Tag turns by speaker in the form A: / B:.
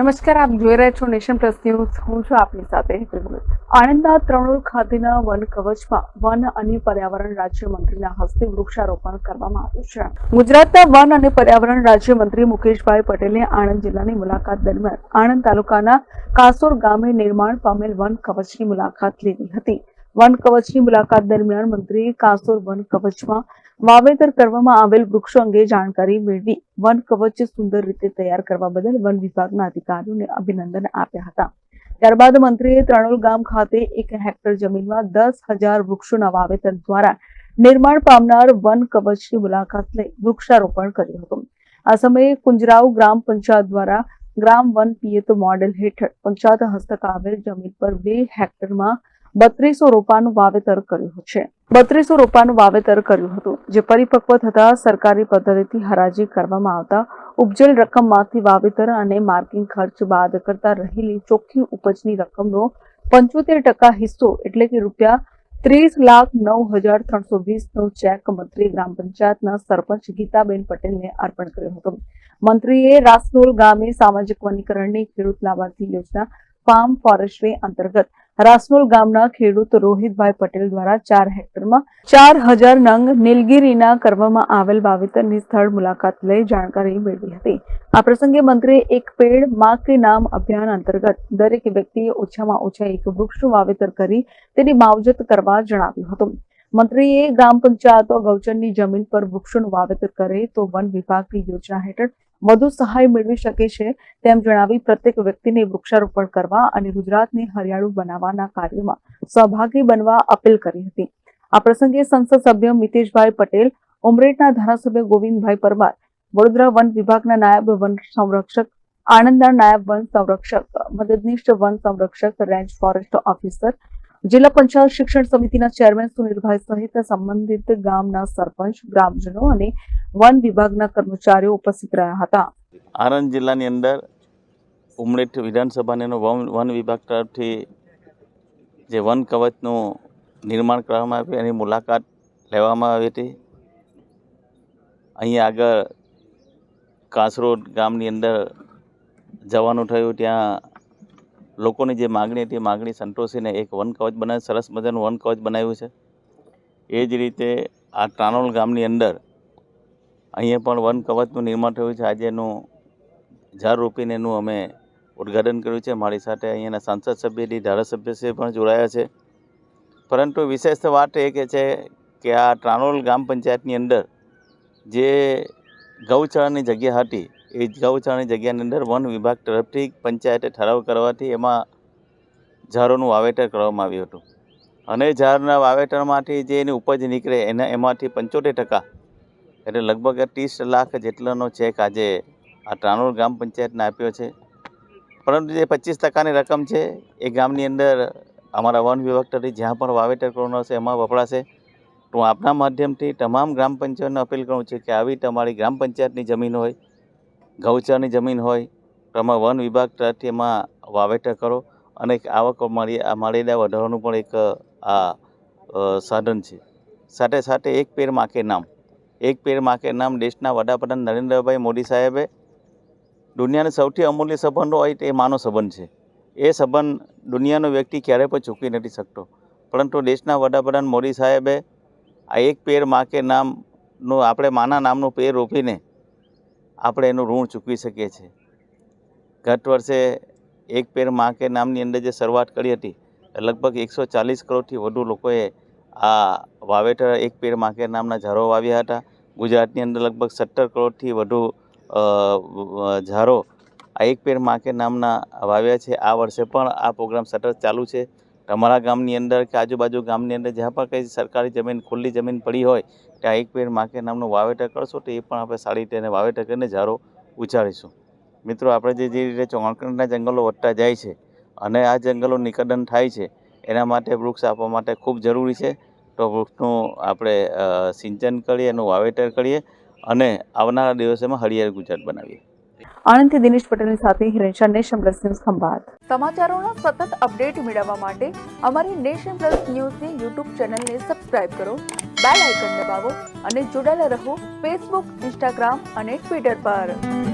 A: નમસ્કાર, આપ જોઈ રહ્યા છો નેશન પ્લસ ન્યૂઝ. હું છું આપની સાથે આણંદના ત્રણોલ ખાતેના વન કવચમાં વન અને પર્યાવરણ રાજ્યમંત્રીના હસ્તે વૃક્ષારોપણ કરવામાં આવ્યું છે. ગુજરાતના વન અને પર્યાવરણ રાજ્યમંત્રી મુકેશભાઈ પટેલે આણંદ જિલ્લાની મુલાકાત દરમિયાન આણંદ તાલુકાના કાસોર ગામે નિર્માણ પામેલ વન કવચની મુલાકાત લીધી હતી. વન કવચની મુલાકાત દરમિયાન મંત્રીએ કાસોર વન કવચમાં વાવેતર કરવામાં આવેલ વૃક્ષો અંગે જાણકારી મેળવી વન કવચ સુંદર રીતે તૈયાર કરવા બદલ વન વિભાગના અધિકારીઓને અભિનંદન આપ્યા હતા. ત્યારબાદ મંત્રીએ ત્રણોલ ગામ ખાતે એક હેક્ટર જમીનમાં દસ હજાર વૃક્ષોના વાવેતર દ્વારા નિર્માણ પામનાર વન કવચની મુલાકાત લઈ વૃક્ષારોપણ કર્યું હતું. આ સમયે કુંજરાવ ગ્રામ પંચાયત દ્વારા ગ્રામ વન પિયત મોડેલ હેઠળ પંચાયત હસ્તક આવેલ જમીન પર બે હેક્ટરમાં બત્રીસો રોપાનું વાવેતર કર્યું છે. બત્રીસો રોપાનું વાવેતર કર્યું હતું, જે પરિપક્વ થતા સરકારી પદ્ધતિથી હરાજી કરવામાં આવતા ઉપજેલ રકમમાંથી વાવેતર અને માર્કિંગ ખર્ચ બાદ કરતા રહેલી ચોખ્ખી ઉપજની રકમનો પંચોતેર ટકા હિસ્સો, એટલે કે રૂપિયા ત્રીસ લાખ નવ હજાર ત્રણસો વીસનો ચેક મંત્રી ગ્રામ પંચાયતના સરપંચ ગીતાબેન પટેલને અર્પણ કર્યો હતો. મંત્રીએ રાસનોલ ગામે સામાજિક વનીકરણની ખેડૂત લાભાર્થી યોજના ફાર્મ ફોરેસ્ટ્રી અંતર્ગત રાસનોલ ગામના ખેડૂત રોહિતભાઈ પટેલ દ્વારા ચાર હેક્ટરમાં ચાર હજાર નંગ નીલગીરીના કરવામાં આવેલ વાવેતરની સ્થળ મુલાકાત લઈ જાણકારી મેળવી હતી. આ પ્રસંગે મંત્રીએ એક પેડમાં કે નામ અભિયાન અંતર્ગત દરેક વ્યક્તિએ ઓછામાં ઓછા એક વૃક્ષનું વાવેતર કરી તેની માવજત કરવા જણાવ્યું હતું. મંત્રીએ ગ્રામ પંચાયતો ગૌચરની જમીન પર વૃક્ષોનું વાવેતર કરે તો વન વિભાગની યોજના હેઠળ વધુ સહાય મેળવી શકે છે તેમ જણાવી પ્રત્યેક વ્યક્તિને વૃક્ષારોપણ કરવા અને ગુજરાતને હરિયાળું બનાવવાના કાર્યમાં સહભાગી બનવા અપીલ કરી હતી. આ પ્રસંગે સંસદ સભ્ય મિતેશભાઈ પટેલ, ઉમરેઠના ધારાસભ્ય ગોવિંદભાઈ પરમાર, વડોદરા વન વિભાગના નાયબ વન સંરક્ષક, આણંદના નાયબ વન સંરક્ષક, મદદનીશ વન સંરક્ષક, રેન્જ ફોરેસ્ટ ઓફિસર, જિલ્લા પંચાયત શિક્ષણ સમિતિના ચેરમેન સુનિલભાઈ સહિત સંબંધિત ગામના સરપંચ, ગ્રામજનો અને વન વિભાગના કર્મચારીઓ ઉપસ્થિત રહ્યા હતા.
B: આણંદ જિલ્લાની અંદર ઉમરેઠ વિધાનસભાને વન વિભાગ તરફથી જે વન કવચનું નિર્માણ કરવામાં આવ્યું, એની મુલાકાત લેવામાં આવી હતી. અહીંયા આગળ કાસરોડ ગામની અંદર જવાનું થયું, ત્યાં લોકોની જે માગણી હતી માગણી સંતોષીને એક વન કવચ બનાવ્યું, સરસ મજાનું વન કવચ બનાવ્યું છે. એ જ રીતે આ ટ્રાનોલ ગામની અંદર અહીંયા પણ વન કવચનું નિર્માણ થયું છે. આજે એનું ઝાડ રોપીને એનું અમે ઉદ્ઘાટન કર્યું છે. મારી સાથે અહીંયાના સાંસદ સભ્યની ધારાસભ્યશ્રી પણ જોડાયા છે. પરંતુ વિશેષ વાત એ કે છે કે આ ટ્રાણોલ ગ્રામ પંચાયતની અંદર જે ગૌશાળાની જગ્યા હતી, એ ગૌશાળાની જગ્યાની અંદર વન વિભાગ તરફથી પંચાયતે ઠરાવ કરવાથી એમાં ઝાડોનું વાવેતર કરવામાં આવ્યું હતું. અને ઝાડના વાવેતરમાંથી જે એની ઉપજ નીકળે એના, એમાંથી પંચોતેર ટકા એટલે લગભગ ત્રીસ લાખ જેટલાનો ચેક આજે આ ટ્રાનોલ ગ્રામ પંચાયતને આપ્યો છે. પરંતુ જે પચીસ ટકાની રકમ છે, એ ગામની અંદર અમારા વન વિભાગ તરફથી જ્યાં પણ વાવેતર કરવાનો છે, એમાં વપરાશે. તો આપના માધ્યમથી તમામ ગ્રામ પંચાયતને અપીલ કરું છું કે આવી તમારી ગ્રામ પંચાયતની જમીન હોય, ગૌચરની જમીન હોય તમે વન વિભાગ તરફથી એમાં વાવેતર કરો અને એક આવક મળી મળેલા વધારવાનું પણ એક, આ સાધન છે. સાથે સાથે એક પેર માકે નામ. એક પેડ માકે નામ દેશના વડાપ્રધાન નરેન્દ્રભાઈ મોદી સાહેબે દુનિયાનો સૌથી અમૂલ્ય સંબંધ હોય તે માનવ સંબંધ છે. એ સંબંધ દુનિયાનો વ્યક્તિ ક્યારેય પણ ચૂકી નથી શકતો. પરંતુ દેશના વડાપ્રધાન મોદી સાહેબે આ એક પેર માકે નામનું આપણે માના નામનું પેર રોપીને આપણે એનું ઋણ ચૂકવી શકીએ છીએ. ગત વર્ષે એક પેર માકે નામની અંદર જે શરૂઆત કરી હતી, લગભગ એકસો ચાલીસ કરોડથી વધુ લોકોએ આ વાવેતર એક પેર માકે નામના ઝાડો વાવ્યા હતા. ગુજરાતની અંદર લગભગ સત્તર કરોડથી વધુ આ એક પેર માકે નામના વાવ્યા છે. આ વર્ષે પણ આ પ્રોગ્રામ સતત ચાલુ છે. તમારા ગામની અંદર કે આજુબાજુ ગામની અંદર જ્યાં પણ કંઈ સરકારી જમીન, ખુલ્લી જમીન પડી હોય, ત્યાં એક પેર માકે નામનું વાવેતર કરશો તો એ પણ આપણે સારી રીતે વાવેતર કરીને ઝાડો ઉછાળીશું. મિત્રો, આપણે જે જે રીતે ચોકડના જંગલો વધતા જાય છે અને આ જંગલો નિકંદન થાય છે, એના માટે વૃક્ષ આપવા માટે ખૂબ જરૂરી છે. તો વૃક્ષનું આપણે સિંચન કરીએ એનું વાવેતર કરીએ અને આવનારા દિવસોમાં હરિયાળી ગુજરાત બનાવીએ.
A: આણંદથી દિનેશ પટેલની સાથે હિરેન્શા નેશન પ્લસ ન્યૂઝ ખંભાત. સમાચારોના સતત અપડેટ મેળવવા માટે અમારી નેશન પ્લસ ન્યૂઝની યુટ્યુબ ચેનલને સબસ્ક્રાઇબ કરો બેલ આઇકન દબાવો અને જોડાયેલા રહો ફેસબુક ઇન્સ્ટાગ્રામ અને ટ્વિટર પર.